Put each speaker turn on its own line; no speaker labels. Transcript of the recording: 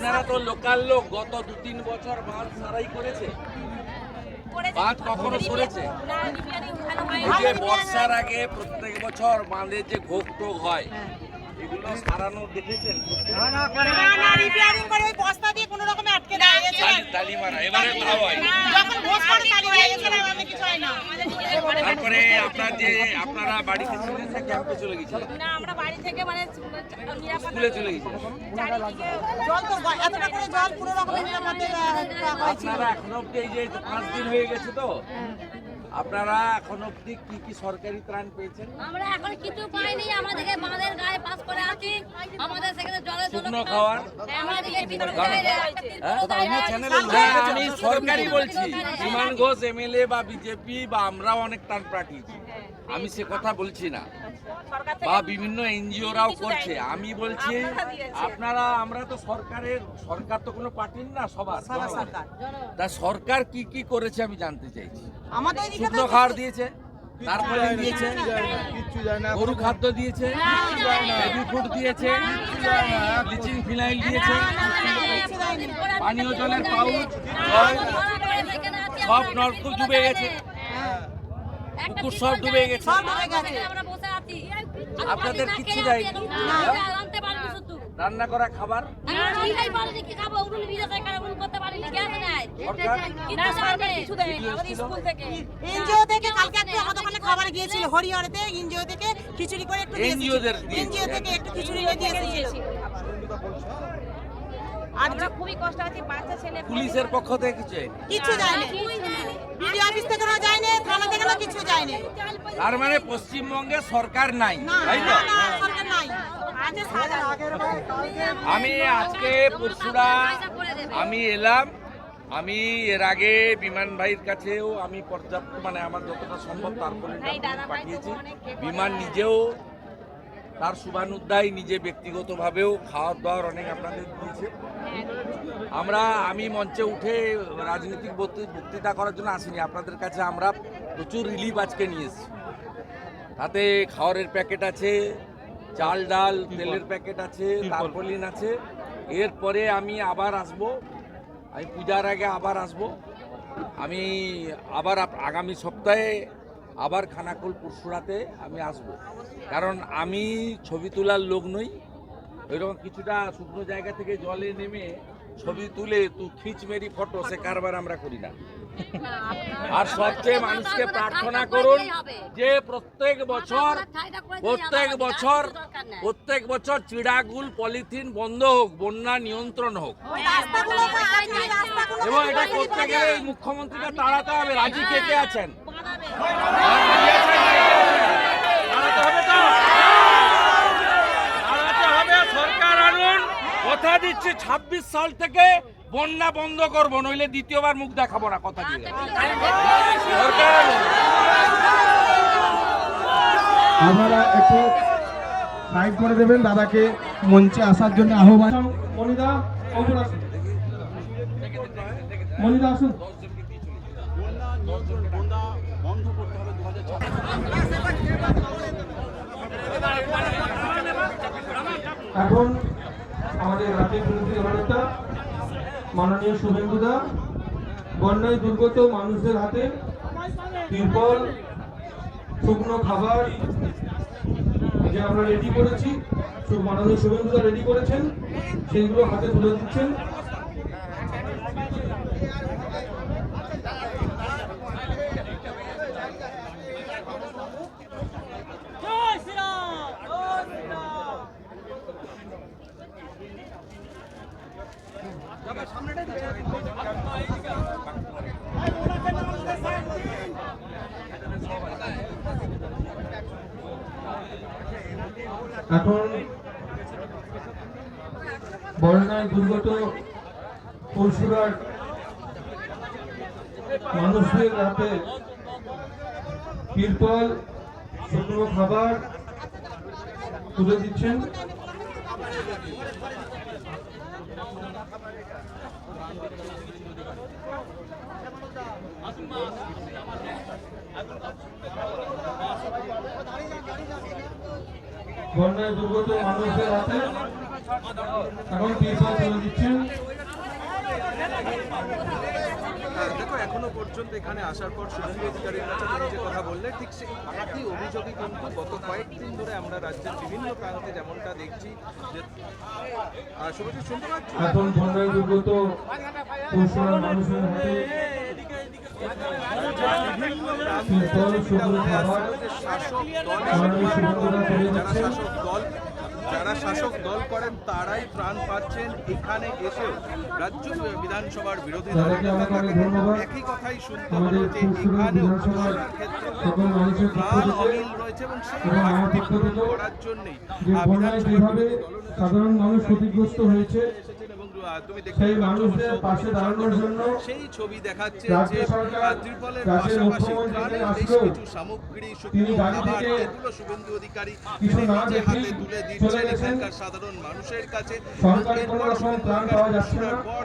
আপনারা তো লোকাল লোক গত দু তিন বছর বাঁধ সারাই করেছে। বাঁধ কখনো সরেছে? যে বর্ষার আগে প্রত্যেক বছর বাঁধে যে ঘোক টোক হয়। এগুলো সারানো দেখেছেন?
না না রিপেয়ারিং করে। ওই বস্তা দিয়ে কোনো রকমে আটকে দেয়
তালি মারা এবারে তাও হয়।
যখন ভোজ করে তালি হয়ে গেছে না আমি কিছু হয় না।
তারপরে আপনার যে আপনারা বাড়িতে ছিলেন না ক্যাম্পে চলে গেছিলেন?
না আমরা বাড়ি থেকে মানে নিরাপদ
স্কুলে চলে গেছিলেন?
জল তো এতটা করে জল পুরো রকমের নিরাপদে
আপনারা এখন অব্দি এই যে পাঁচ দিন হয়ে গেছে তো আপনারা এখন অব্দি কি কি সরকারি ত্রাণ পেয়েছেন?
আমরা এখন কিছু পাইনি আমাদেরকে বাঁধের গায়ে পাস করে আছি আমাদের সেখানে জলের জন্য
শুকনো খাওয়ার? হ্যাঁ? হ্যাঁ, আমি সরকারি বলছি বিমান ঘোষ এমএলএ বা বিজেপি বা আমরাও অনেক ত্রাণ পাঠিয়েছি আমি সে কথা বলছি না। বা বিভিন্ন এনজিওরাও করছে। আমি বলছি আপনারা আমরা তো সরকারের সরকার তো কোনো পার্টির না সবার। তা সরকার কি কি করেছে আমি জানতে চাইছি।
আমাদের
শুকনো খাবার দিয়েছে? তারপরে দিয়েছে গরু খাদ্য দিয়েছে বেবি ফুড দিয়েছে ব্লিচিং ফিনাইল দিয়েছে পানীয় জলের পাউচ সব নলকূপ ডুবে গেছে। পুকুর সব ডুবে গেছে। আপনাদের কিচ্ছু দেয়নি? রান্না করা খাবার?
থেকে।
এনজিও থেকে কালকে একটু গিয়েছিল হরিহরতে এনজিও থেকে খিচুড়ি করে একটু। এনজিও থেকে একটু খিচুড়ি নিয়ে
আমরা খুবই কষ্ট আছি বাচ্চা ছেলে
পুলিশের পক্ষ থেকে কিছু
বিডিও অফিস থেকেও কিছু যায়নি।
তার মানে পশ্চিমবঙ্গে সরকার নাই তাই তো? আমি আজকে পরশুরা আমি এলাম আমি এর আগে বিমান ভাইয়ের কাছেও আমি পর্যাপ্ত মানে আমার যতটা সম্ভব তারপরে পাঠিয়েছি। বিমান নিজেও তার শুভানুদ্দায় নিজে ব্যক্তিগতভাবেও খাওয়ার দাওয়ার অনেক আপনাদের দিয়েছে। আমরা আমি মঞ্চে উঠে রাজনৈতিক বক্তৃ- বক্তৃতা করার জন্য আসিনি। আপনাদের কাছে আমরা প্রচুর রিলিফ আজকে নিয়ে এসেছি। তাতে খাওয়ারের প্যাকেট আছে চাল ডাল তেলের প্যাকেট আছে তারপলিন আছে। এরপরে আমি আবার আসব আমি পূজার আগে আবার আসব। আমি আবার আগামী সপ্তাহে আবার খানাকুল পরশুরাতে আমি আসব। কারণ আমি ছবি তোলার লোক নই। ওইরকম কিছুটা শুকনো জায়গা থেকে জলে নেমে ছবি তুলে তু খিচ মেরি ফটো সে কারবার আমরা করি না। আর সবচেয়ে মানুষকে প্রার্থনা করুন যে প্রত্যেক বছর প্রত্যেক বছর প্রত্যেক বছর চিড়াগুল পলিথিন বন্ধ হোক বন্যা নিয়ন্ত্রণ হোক। এবং এটা করতে গেলে মুখ্যমন্ত্রীকে তাড়াতে হবে। রাজি কে কে আছেন? কথা দিচ্ছি ছাব্বিশ সাল থেকে বন্যা বন্ধ করব নইলে দ্বিতীয়বার মুখ দেখাবো না কথা
আপনারা একটু সাইড করে দেবেন দাদাকে মঞ্চে আসার জন্য আহ্বান। মনিদা ওপর আসুন। মনিদা আসুন এখন আমাদের রাজ্যের প্রতিনিধি অনেকটা মাননীয় শুভেন্দুদা বন্যায় দুর্গত মানুষদের হাতে তিরপল, শুকনো খাবার যে আমরা রেডি করেছি মাননীয় শুভেন্দুদা রেডি করেছেন, সেইগুলো হাতে তুলে দিচ্ছেন। এখন বন্যায় দুর্গত পরশুরার মানুষদের হাতে তিরপল শুকনো খাবার তুলে দিচ্ছেন। বন্যায় দুর্গত মানুষদের হাতে এখন তিরপল তুলে দিচ্ছেন।
দেখো এখনও পর্যন্ত এখানে আসার পর শুভেন্দু অধিকারীর কাছে যে কথা বললে ঠিক সেই একই অভিযোগই কিন্তু গত কয়েকদিন ধরে আমরা রাজ্যের বিভিন্ন প্রান্তে যেমনটা দেখছি যে শুভজিৎ শুনতে পাচ্ছি?
এখন বন্যায় দুর্গত মানুষের হাতে শুকনো খাবার
যারা শাসক দল যারা শাসক দল করেন তারাই ত্রাণ পাচ্ছেন এখানে এসেও। রাজ্য বিধানসভার বিরোধী দলের
অনেক
একই কথাই শুনতে হলো যে
পক্ষ
প্রাণ অমিল রয়েছে এবং সেই পূরণ করার জন্যই। বিধানসভার
সাধারণ মানুষ ক্ষতিগ্রস্ত হয়েছে
তুমি দেখতে
পাশে দাঁড়ানোর জন্য
সেই ছবি দেখাচ্ছে যে ত্রিপলের পাশাপাশি ত্রাণের বেশ কিছু সামগ্রী শুকনো খাবার
থেকে
এগুলো শুভেন্দু অধিকারী তিনি নিজে হাতে তুলে দিচ্ছেন। এখানকার সাধারণ মানুষের কাছে এরপর শুভেন্দু অধিকারী। ঘোষণার পর